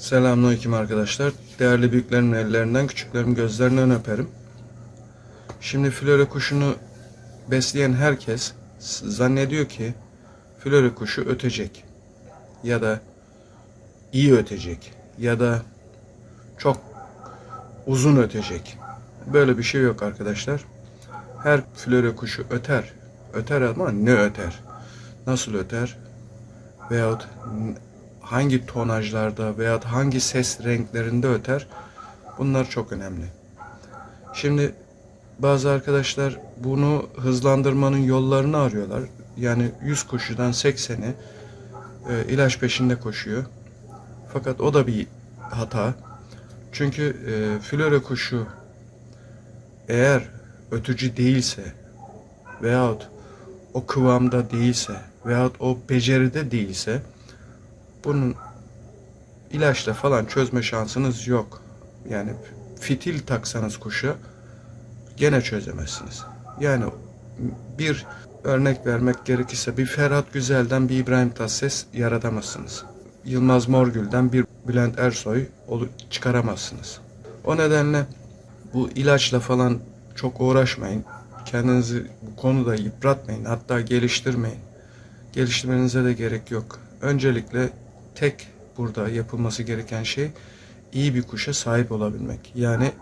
Selamünaleyküm arkadaşlar. Değerli büyüklerimin ellerinden, küçüklerimin gözlerinden öperim. Şimdi flöre kuşunu besleyen herkes zannediyor ki flöre kuşu ötecek. Ya da iyi ötecek. Ya da çok uzun ötecek. Böyle bir şey yok arkadaşlar. Her flöre kuşu öter. Öter ama ne öter? Nasıl öter? Veyahut hangi tonajlarda veyahut hangi ses renklerinde öter? Bunlar çok önemli. Şimdi bazı arkadaşlar bunu hızlandırmanın yollarını arıyorlar. Yani 100 koşudan 80'i e, ilaç peşinde koşuyor. Fakat o da bir hata. Çünkü e, flöre kuşu eğer ötücü değilse veyahut o kıvamda değilse veyahut o beceride değilse bunun ilaçla falan çözme şansınız yok. Yani fitil taksanız kuşa gene çözemezsiniz. Yani bir örnek vermek gerekirse bir Ferhat Güzel'den bir İbrahim Tatlıses yaratamazsınız. Yılmaz Morgül'den bir Bülent Ersoy çıkaramazsınız. O nedenle bu ilaçla falan çok uğraşmayın. Kendinizi bu konuda yıpratmayın. Hatta geliştirmeyin. Geliştirmenize de gerek yok. Öncelikle tek burada yapılması gereken şey iyi bir kuşa sahip olabilmek. Yani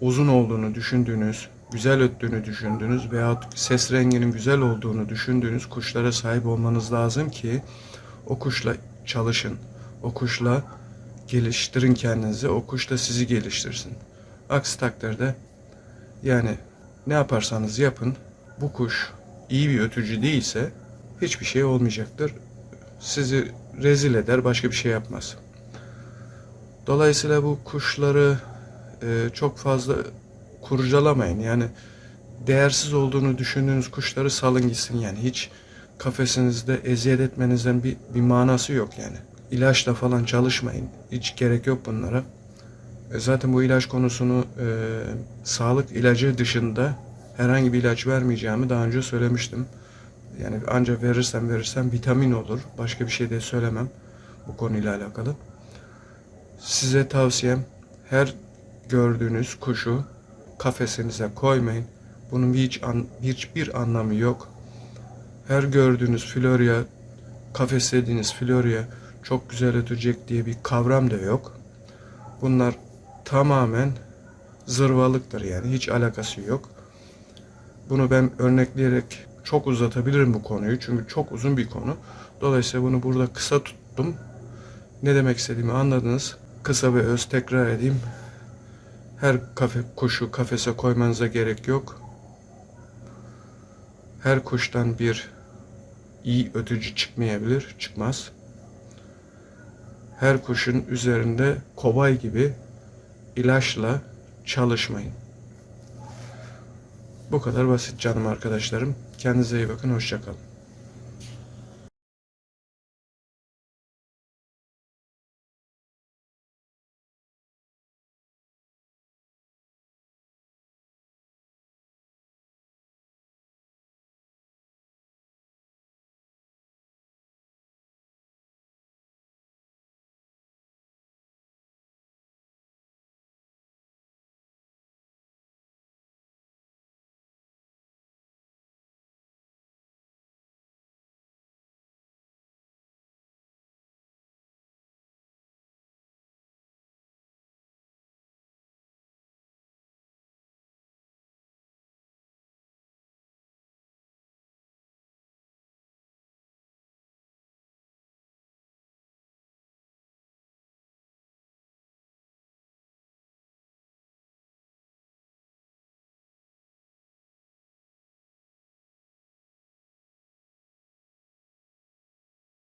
uzun olduğunu düşündüğünüz, güzel öttüğünü düşündüğünüz veyahut ses renginin güzel olduğunu düşündüğünüz kuşlara sahip olmanız lazım ki o kuşla çalışın. O kuşla geliştirin kendinizi. O kuş da sizi geliştirsin. Aksi takdirde yani ne yaparsanız yapın bu kuş iyi bir ötücü değilse hiçbir şey olmayacaktır. Sizi rezil eder, başka bir şey yapmaz. Dolayısıyla bu kuşları e, çok fazla kurcalamayın. Yani değersiz olduğunu düşündüğünüz kuşları salın gitsin yani. Hiç kafesinizde eziyet etmenizden bir, bir manası yok yani. İlaçla falan çalışmayın. Hiç gerek yok bunlara. E, zaten bu ilaç konusunu e, sağlık ilacı dışında herhangi bir ilaç vermeyeceğimi daha önce söylemiştim. Yani ancak verirsem verirsem vitamin olur. Başka bir şey de söylemem bu konuyla alakalı. Size tavsiyem her gördüğünüz kuşu kafesinize koymayın. Bunun hiç an, hiçbir anlamı yok. Her gördüğünüz florya, kafeslediğiniz florya çok güzel ötecek diye bir kavram da yok. Bunlar tamamen zırvalıktır yani hiç alakası yok. Bunu ben örnekleyerek çok uzatabilirim bu konuyu çünkü çok uzun bir konu. Dolayısıyla bunu burada kısa tuttum. Ne demek istediğimi anladınız. Kısa ve öz tekrar edeyim. Her kafe, kuşu kafese koymanıza gerek yok. Her kuştan bir iyi ötücü çıkmayabilir, çıkmaz. Her kuşun üzerinde kobay gibi ilaçla çalışmayın. Bu kadar basit canım arkadaşlarım. Kendinize iyi bakın, hoşçakalın.